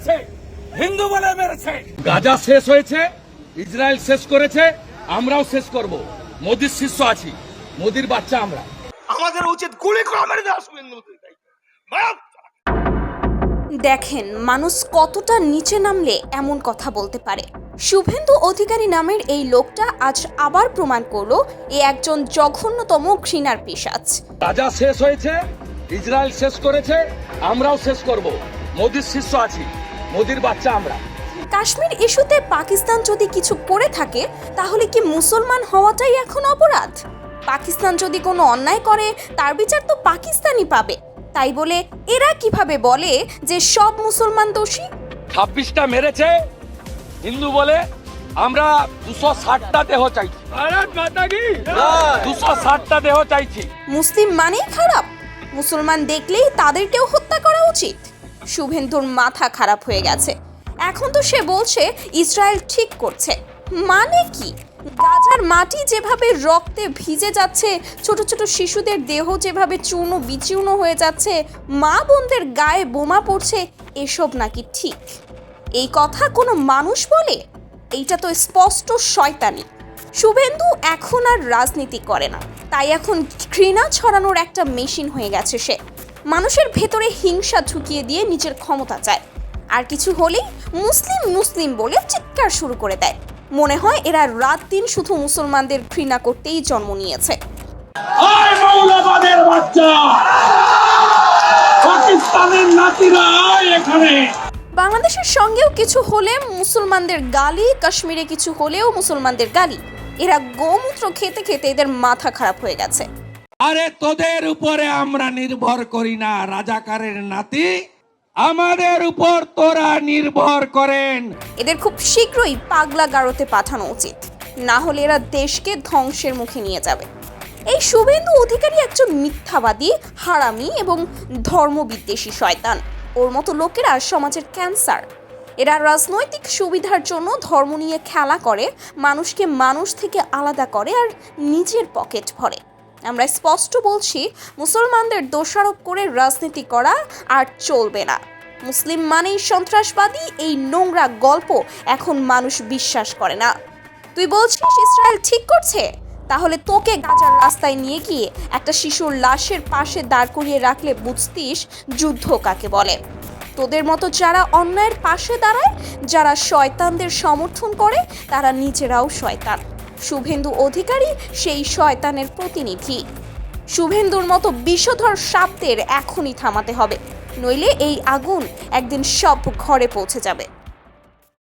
মেরেছে হিন্দু বলে মেরেছে। গাজা শেষ হয়েছে ইসরায়েল শেষ করেছে আমরাও শেষ করব। মোদির শিষ্য আছি মোদির বাচ্চা আমরা। আমাদের উচিত গুলি করা মেরে দেওয়া। দেখেন মানুষ কতটা নিচে নামলে এমন কথা বলতে পারে। শুভেন্দু অধিকারী নামের এই লোকটা আজ আবার প্রমাণ করল এ একজন জঘন্যতম ঘৃণার পিসাচ রাজা শেষ হয়েছে ইসরায়েল শেষ করেছে আমরাও শেষ করব। মোদির শিষ্য আছি। মোদির বাচ্চা আমরা। কাশ্মীর ইস্যুতে পাকিস্তান যদি কিছু করে থাকে তাহলে কি মুসলমান হওয়াটাই এখন অপরাধ? পাকিস্তান যদি কোনো অন্যায় করে তার বিচার তো পাকিস্তানই পাবে। তাই বলে এরা কীভাবে বলে যে সব মুসলমান দোষী? ছাব্বিশটা মেরেছে। হিন্দু বলে আমরা দুশো ষাটটা দেহ চাইছি। দুশো ষাটটা দেহ চাইছি। মুসলিম মানেই খারাপ। মুসলমান দেখলেই তাদেরকেও হত্যা করা উচিত। শুভেন্দুর মাথা খারাপ হয়ে গেছে। এখন তো সে বলছে, ইসরায়েল ঠিক করছে। মানে কি? গাজার মাটি যেভাবে রক্তে ভিজে যাচ্ছে, ছোট ছোট শিশুদের দেহ যেভাবে চূর্ণ বিচূর্ণ হয়ে যাচ্ছে, মা বোনদের গায়ে বোমা পড়ছে, এসব নাকি ঠিক? এই কথা কোনো মানুষ বলে? এইটা তো স্পষ্ট শয়তানি। শুভেন্দু এখন আর রাজনীতি করে না। তাই এখন ঘৃণা ছড়ানোর একটা মেশিন হয়ে গেছে সে। মানুষের ভেতরে হিংসা ঢুকিয়ে দিয়ে নিজের ক্ষমতা চায়। আর কিছু হলেই মুসলিম মুসলিম বলে চিৎকার শুরু করে দেয়। মনে হয় এরা রাত দিন শুধু মুসলমানদের ঘৃণা করতেই জন্ম নিয়েছে। বাংলাদেশের সঙ্গেও কিছু হলে মুসলমানদের গালি কাশ্মীরে কিছু হলেও মুসলমানদের গালি। এরা গোমূত্র খেতে খেতে এদের মাথা খারাপ হয়ে গেছে। আরে তোদের উপরে আমরা নির্ভর করি না, রাজাকারের নাতি। আমাদের উপর তোরা নির্ভর করেন। এদের খুব শীঘ্রই পাগলা গারোতে পাঠানো উচিত। না হলে এরা দেশকে ধ্বংসের মুখে নিয়ে যাবে। এই শুভেন্দু অধিকারী একজন মিথ্যাবাদী, হারামি এবং ধর্মবিদ্বেষী শয়তান। ওর মতো লোকেরা সমাজের ক্যান্সার। এরা রাজনৈতিক সুবিধার জন্য ধর্ম নিয়ে খেলা করে, মানুষকে মানুষ থেকে আলাদা করে আর নিজের পকেট ভরে। আমরা স্পষ্ট বলছি, মুসলমানদের দোষারোপ করে রাজনীতি করা আর চলবে না। মুসলিম মানেই সন্ত্রাসবাদী, এই নোংরা গল্প এখন মানুষ বিশ্বাস করে না। তুই বলছিস ইসরায়েল ঠিক করছে? তাহলে তোকে গাজার রাস্তায় নিয়ে গিয়ে একটা শিশুর লাশের পাশে দাঁড় করিয়ে রাখলে বুঝতিস যুদ্ধ কাকে বলে। তোদের মতো যারা অন্যায়ের পাশে দাঁড়ায়, যারা শয়তানদের সমর্থন করে, তারা নিজেরাও শয়তান। শুভেন্দু অধিকারী সেই শয়তানের প্রতিনিধি। শুভেন্দুর মতো বিষধর সাপদের এখনই থামাতে হবে, নইলে এই আগুন একদিন সব ঘরে পৌঁছে যাবে।